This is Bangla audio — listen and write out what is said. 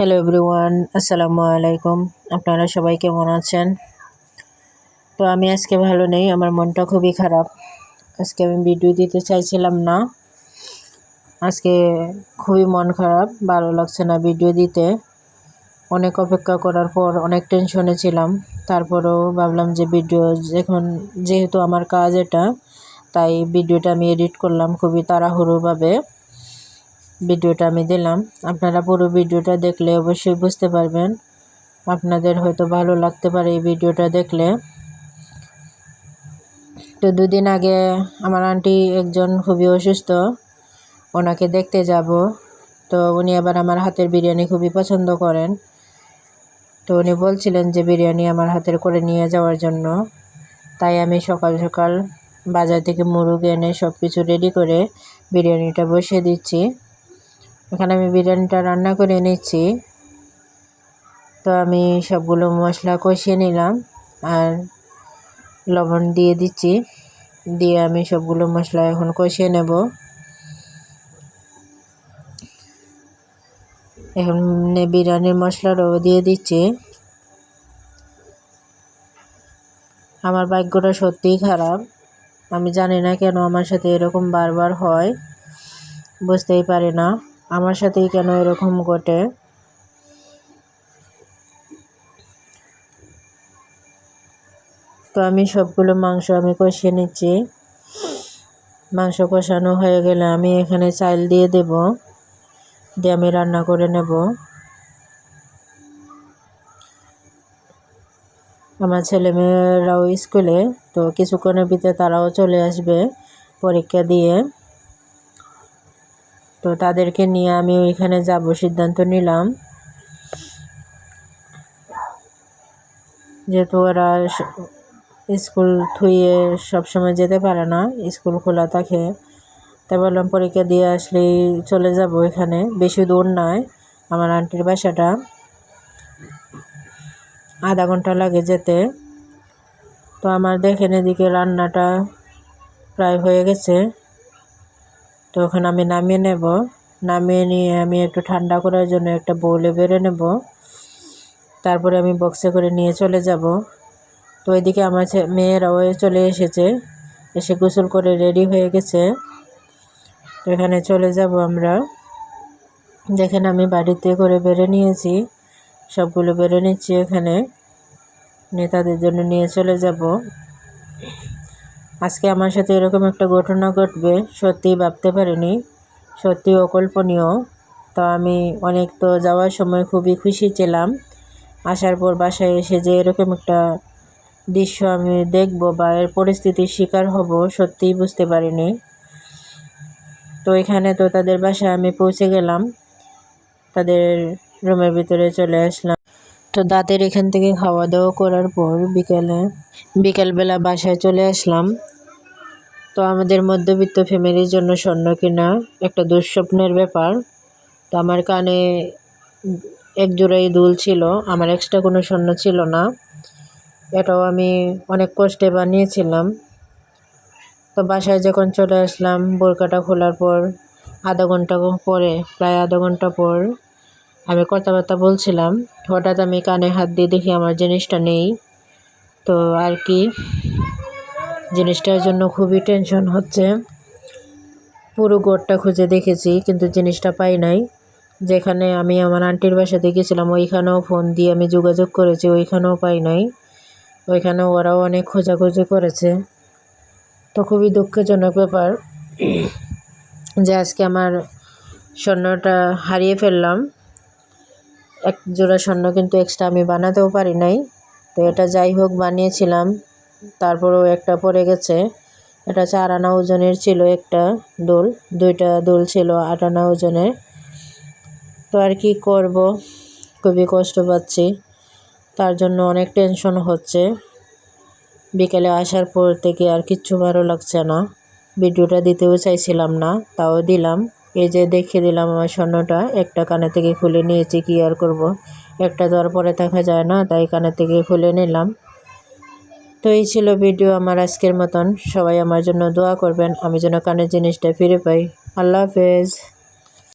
হ্যালো এভরিওয়ান আসসালামু আলাইকুম আপনারা সবাই কেমন আছেন? তো আমি আজকে ভালো নেই, আমার মনটা খুবই খারাপ। আজকে আমি ভিডিও দিতে চাইছিলাম না। আজকে খুবই মন খারাপ, ভালো লাগছে না ভিডিও দিতে। অনেক অপেক্ষা করার পর অনেক টেনশনে ছিলাম। তারপরেও ভাবলাম যে ভিডিও যখন যেহেতু আমার কাজ এটা, তাই ভিডিওটা আমি এডিট করলাম খুবই তাড়াহুড়োভাবে। ভিডিওটা আমি দিলাম। আপনারা পুরো ভিডিওটা দেখলে অবশ্যই বুঝতে পারবেন। আপনাদের হয়তো ভালো লাগতে পারে এই ভিডিওটা দেখলে। তো দুদিন আগে আমার আন্টি একজন খুবই অসুস্থ, ওনাকে দেখতে যাব। তো উনি আবার আমার হাতের বিরিয়ানি খুবই পছন্দ করেন। তো উনি বলছিলেন যে বিরিয়ানি আমার হাতের করে নিয়ে যাওয়ার জন্য। তাই আমি সকাল সকাল বাজার থেকে মুরগ এনে সব কিছু রেডি করে বিরিয়ানিটা বসিয়ে দিচ্ছি। এখানে আমি বিরিয়ানিটা রান্না করে নিচ্ছি তো আমি সবগুলো মশলা কষিয়ে নিলাম আর লবণ দিয়ে দিচ্ছি। দিয়ে আমি সবগুলো মশলা এখন কষিয়ে নেব। এখন বিরিয়ানির মশলাটাও দিয়ে দিচ্ছি। আমার ভাগ্যটা সত্যিই খারাপ। আমি জানি না কেন আমার সাথে এরকম বারবার হয়। বুঝতেই পারি না। আমার সাথেই কেন এরকম ঘটে? তো আমি সবগুলো মাংস আমি কষিয়ে নিচ্ছি। মাংস কষানো হয়ে গেলে আমি এখানে চাল দিয়ে দেব। দিয়ে আমি রান্না করে নেব। আমার ছেলেমেয়েরাও স্কুলে, তো কিছুক্ষণের ভিতরে তারাও চলে আসবে পরীক্ষা দিয়ে। তো তাদেরকে নিয়ে আমি ওইখানে যাব, সিদ্ধান্ত নিলাম। যেহেতু ওরা স্কুল থুয়ে সবসময় যেতে পারে না, স্কুল খোলা থাকে। তাই বললাম, পরীক্ষা দিয়ে আসলেই চলে যাব এখানে। বেশি দূর নয়, আমার আন্টির বাসাটা। আধা ঘণ্টা লাগে যেতে। তো আমার দেখেন এদিকে রান্নাটা প্রায় হয়ে গেছে। তো ওখানে আমি নামিয়ে নেব। নামিয়ে নিয়ে আমি একটু ঠান্ডা করার জন্য একটা বোলে বেড়ে নেব। তারপরে আমি বক্সে করে নিয়ে চলে যাব। তো এদিকে আমার মেয়েরাও চলে এসেছে। এসে গোসল করে রেডি হয়ে গেছে। তো এখানে চলে যাব আমরা। দেখেন আমি বাড়িতে করে বেড়ে নিয়েছি। সবগুলো বেড়ে নিচ্ছি এখানে। নেতাদের জন্য নিয়ে চলে যাব। আজকে আমার সাথে এরকম একটা ঘটনা ঘটবে, সত্যিই ভাবতে পারিনি। সত্যি অকল্পনীয়। তো আমি অনেক তো যাওয়ার সময় খুবই খুশি ছিলাম। আসার পর বাসায় এসে যে এরকম একটা দৃশ্য আমি দেখব বা এর পরিস্থিতির শিকার হব, সত্যিই বুঝতে পারিনি। তো এখানে তো তাদের বাসায় আমি পৌঁছে গেলাম। তাদের রুমের ভিতরে চলে আসলাম। তো দাঁতের এখান থেকে খাওয়া দাওয়া করার পর বিকেলে, বিকেলবেলা বাসায় চলে আসলাম। তো আমাদের মধ্যবিত্ত ফ্যামিলির জন্য স্বর্ণ কেনা একটা দুঃস্বপ্নের ব্যাপার। তো আমার কানে এক জোড়াই দুল ছিল, আমার এক্সট্রা কোনো স্বর্ণ ছিল না। এটাও আমি অনেক কষ্টে বানিয়েছিলাম। তো বাসায় যখন চলে আসলাম বোরকাটা খোলার পর, আধা ঘণ্টা পরে, প্রায় আধা ঘণ্টা পর, আমি কথাবার্তা বলছিলাম। হঠাৎ আমি কানে হাত দিয়ে দেখি আমার জিনিসটা নেই। তো আর কি? জিনিসটার জন্য খুবই টেনশন হচ্ছে। পুরো গোড়টা খুঁজে দেখেছি, কিন্তু জিনিসটা পাই নাই। যেখানে আমি আমার আন্টির বাসাতে গেছিলাম, ওইখানেও ফোন দিয়ে আমি যোগাযোগ করেছি, ওইখানেও পাই নাই। ওইখানে ওরাও অনেক খোঁজাখুঁজি করেছে। তো খুবই দুঃখজনক ব্যাপার যে আজকে আমার স্বর্ণটা হারিয়ে ফেললাম। এক জোড়া স্বর্ণ কিন্তু এক্সট্রা আমি বানাতেও পারি নাই। তো এটা যাই হোক, বানিয়েছিলাম। তারপরেও একটা পড়ে গেছে। এটা চার আনা ওজনের ছিল একটা দোল। দুইটা দোল ছিল আট আনা ওজনের তো আর কি করব? খুবই কষ্ট পাচ্ছি। তার জন্য অনেক টেনশন হচ্ছে। বিকেলে আসার পর থেকে আর কিচ্ছু ভালো লাগছে না। ভিডিওটা দিতেও চাইছিলাম না, তাও দিলাম। এই যে দেখিয়ে দিলাম আমার স্বর্ণটা, একটা কানে থেকে খুলে নিয়েছি, কি আর করব? একটা দেওয়ার পরে থাকা যায় না, তাই কানে থেকে খুলে নিলাম। তো এই ছিল ভিডিও আমার আজকের মতন। সবাই আমার জন্য দোয়া করবেন, আমি যেন কানের জিনিসটা ফিরে পাই। আল্লাহ হাফেজ।